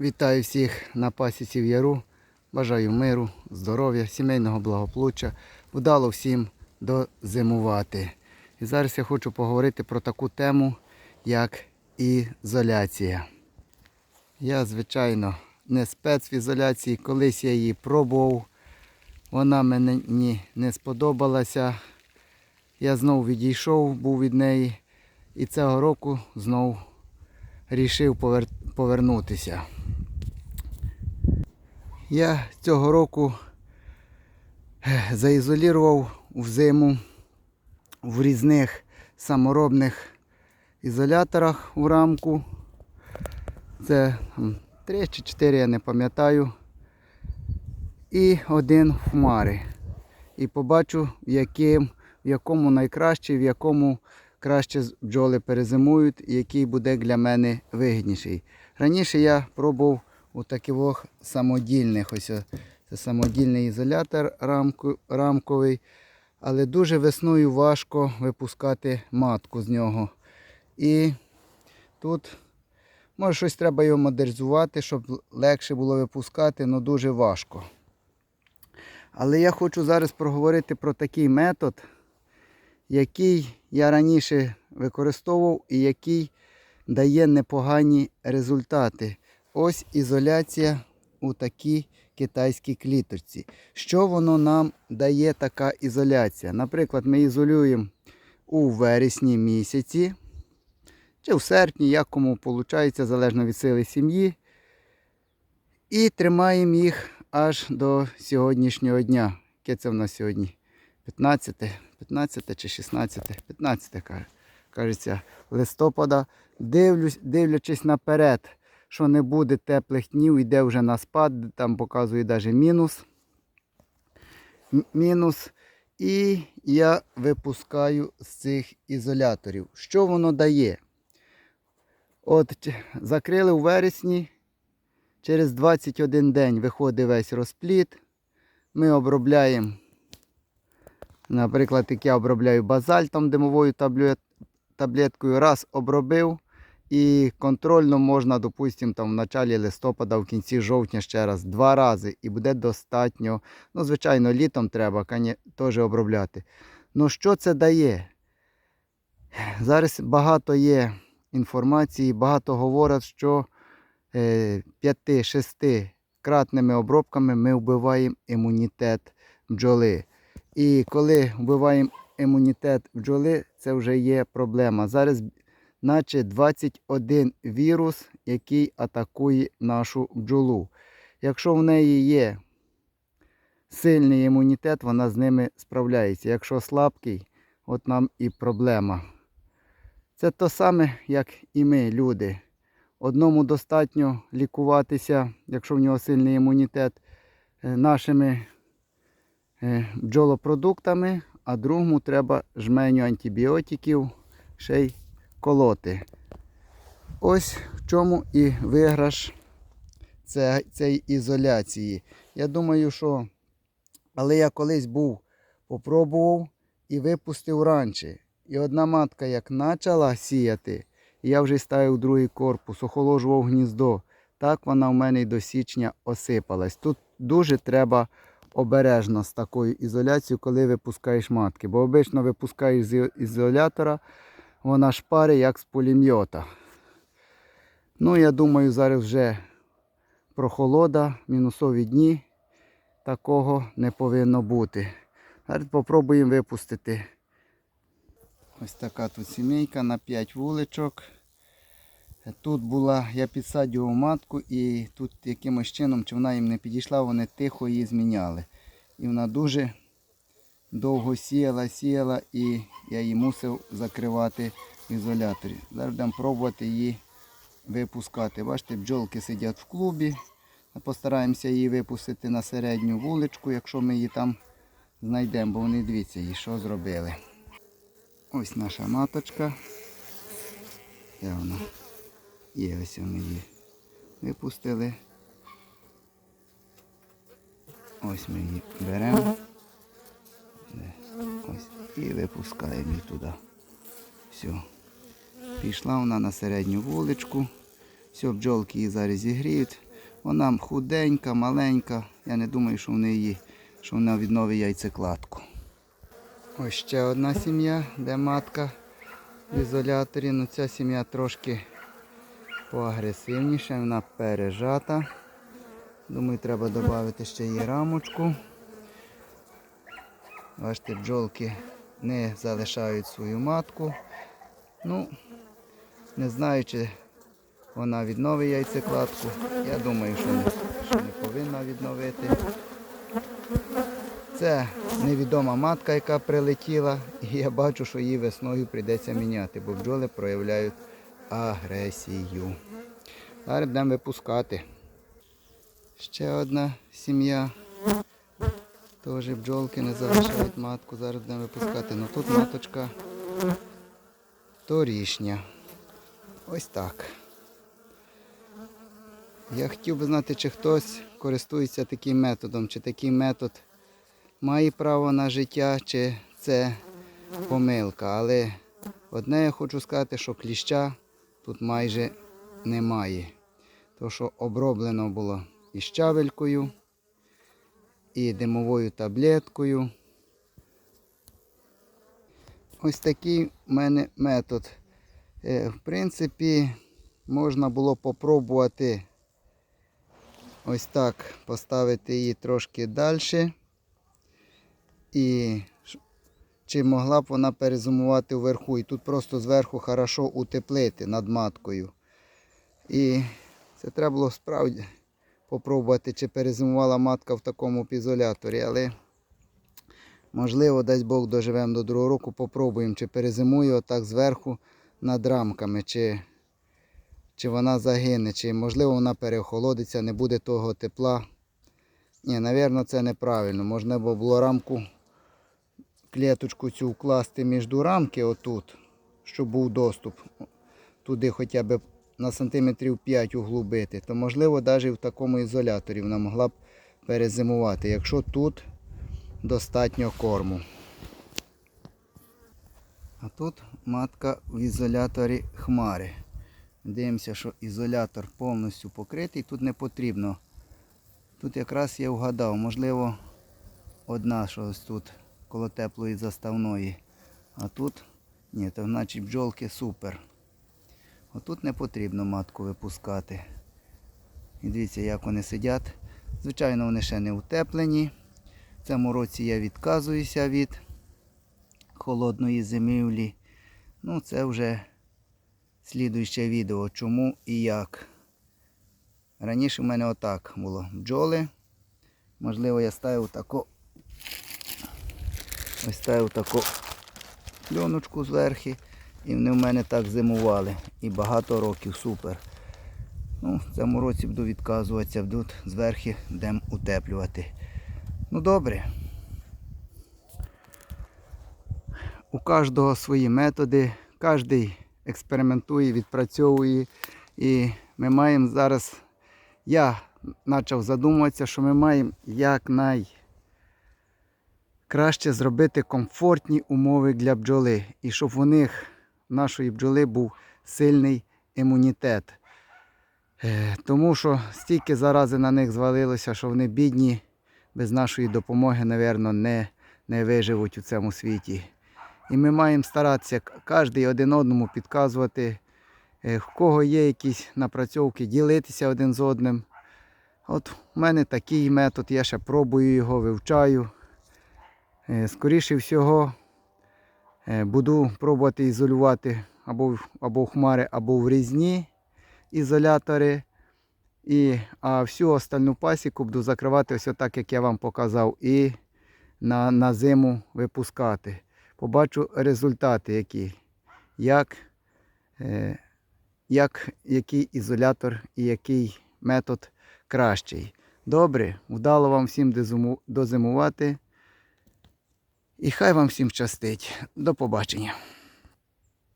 Вітаю всіх на пасіці в яру. Бажаю миру, здоров'я, сімейного благополуччя. Вдало всім дозимувати. І зараз я хочу поговорити про таку тему, як ізоляція. Я, звичайно, не спец в ізоляції. Колись я її пробував. Вона мені не сподобалася. Я знову відійшов, був від неї. І цього року знову рішив повер- повернутися. Я цього року ех, заізолював взиму в різних саморобних ізоляторах у рамку. Це м, три чи чотири, я не пам'ятаю. І один в хмари. І побачу, в, яким, в якому найкраще, в якому краще бджоли перезимують, і який буде для мене вигідніший. Раніше я пробував у таких самодільних. Ось це самодільний ізолятор рамковий, але дуже весною важко випускати матку з нього. І тут може щось треба його модернізувати, щоб легше було випускати, але дуже важко. Але я хочу зараз проговорити про такий метод, який я раніше використовував і який дає непогані результати. Ось ізоляція у такій китайській кліточці. Що воно нам дає така ізоляція? Наприклад, ми ізолюємо у вересні місяці, чи в серпні, як кому виходить, залежно від сили сім'ї. І тримаємо їх аж до сьогоднішнього дня. Яке це в нас сьогодні? 15, 15 чи 16, 15, кажеться, листопада. Дивлюсь, дивлячись наперед, що не буде теплих днів, йде вже на спад, там показує навіть мінус. Мінус. І я випускаю з цих ізоляторів. Що воно дає? От закрили у вересні, через 21 день виходить весь розплід. Ми обробляємо, наприклад, як я обробляю базальтом димовою таблеткою, раз обробив. І контрольно можна, допустимо, там в началі листопада, в кінці жовтня ще раз, два рази, і буде достатньо. Ну, звичайно, літом треба теж обробляти. Ну, що це дає? Зараз багато є інформації, багато говорять, що 5-6 кратними обробками ми вбиваємо імунітет бджоли. І коли вбиваємо імунітет бджоли, це вже є проблема. Зараз наче 21 вірус, який атакує нашу бджолу. Якщо в неї є сильний імунітет, вона з ними справляється. Якщо слабкий, от нам і проблема. Це то саме, як і ми, люди. Одному достатньо лікуватися, якщо в нього сильний імунітет, е, нашими е, бджолопродуктами, а другому треба жменю антибіотиків ще й колоти. Ось в чому і виграш цієї ізоляції. Я думаю, що. Але я колись був, попробував і випустив раніше. І одна матка як почала сіяти, я вже ставив другий корпус, охолоджував гніздо. Так вона в мене й до січня осипалась. Тут дуже треба обережно з такою ізоляцією, коли випускаєш матки. Бо обично випускаєш з ізолятора, вона шпари як з пулемета. Ну, я думаю, зараз вже прохолода, мінусові дні. Такого не повинно бути. Зараз спробуємо випустити. Ось така тут сімейка на 5 вуличок. Тут була, я підсаджував матку і тут якимось чином, чи вона їм не підійшла, вони тихо її зміняли. І вона дуже довго сіяла, сіяла і я її мусив закривати в ізоляторі. Зараз будемо пробувати її випускати. Бачите, бджолки сидять в клубі. Постараємося її випустити на середню вуличку, якщо ми її там знайдемо, бо вони дивіться її, що зробили. Ось наша маточка. Де вона? Є, ось ми її випустили. Ось ми її беремо. І випускаємо її туди. Все. Пішла вона на середню вуличку. Все, бджолки її зараз зігріють. Вона худенька, маленька. Я не думаю, що в неї, що вона відновить яйцекладку. Ось ще одна сім'я, де матка в ізоляторі. Ну ця сім'я трошки поагресивніша, вона пережата. Думаю, треба додати ще їй рамочку. Бачите, бджолки не залишають свою матку. Ну, не знаю, чи вона відновить яйцекладку. Я думаю, що не, що не повинна відновити. Це невідома матка, яка прилетіла, і я бачу, що її весною прийдеться міняти, бо бджоли проявляють агресію. Зараз будемо випускати. Ще одна сім'я. Теж бджолки не залишають матку. Зараз будемо випускати. Ну тут маточка торішня. Ось так. Я хотів би знати, чи хтось користується таким методом, чи такий метод має право на життя, чи це помилка. Але одне я хочу сказати, що кліща тут майже немає. То, що оброблено було і щавелькою, і димовою таблеткою. Ось такий в мене метод. Е, В принципі, можна було попробувати ось так поставити її трошки далі. І чи могла б вона перезимувати вверху. І тут просто зверху хорошо утеплити над маткою. І це треба було справді попробувати, чи перезимувала матка в такому ізоляторі. Але можливо, дасть Бог доживемо до другого року, попробуємо, чи перезимує отак зверху над рамками, чи, чи вона загине, чи можливо вона переохолодиться, не буде того тепла. Ні, напевно, це неправильно. Можна було рамку, клеточку цю вкласти між рамки отут, щоб був доступ. Туди хоча б на сантиметрів 5 углубити, то можливо навіть в такому ізоляторі вона могла б перезимувати, якщо тут достатньо корму. А тут матка в ізоляторі хмари. Дивимося, що ізолятор повністю покритий, тут не потрібно. Тут якраз я вгадав, можливо, одна що ось тут коло теплої заставної. А тут ні, то значить бджолки супер. Отут не потрібно матку випускати. І дивіться, як вони сидять. Звичайно, вони ще не утеплені. В цьому році я відказуюся від холодної зимівлі. Ну, це вже слідуюче відео, чому і як. Раніше в мене отак було бджоли. Можливо, я ставив таку ось ставив таку пленочку зверху. І вони в мене так зимували. І багато років супер. Ну, в цьому році буду відказуватися, буду зверху будемо утеплювати. Ну добре. У кожного свої методи, кожен експериментує, відпрацьовує. І ми маємо зараз, я почав задумуватися, що ми маємо якнай краще зробити комфортні умови для бджоли. І щоб у них, нашої бджоли, був сильний імунітет. Е, Тому що стільки зарази на них звалилося, що вони бідні, без нашої допомоги, напевно, не, не виживуть у цьому світі. І ми маємо старатися кожен один одному підказувати, е, в кого є якісь напрацьовки, ділитися один з одним. От у мене такий метод, я ще пробую його, вивчаю. Е, Скоріше всього, буду пробувати ізолювати або, або в хмари, або в різні ізолятори. І, а всю остальну пасіку буду закривати ось так, як я вам показав, і на, на зиму випускати. Побачу результати, які, як, е, як, який ізолятор і який метод кращий. Добре, вдало вам всім дозиму- дозимувати. І хай вам всім щастить. До побачення.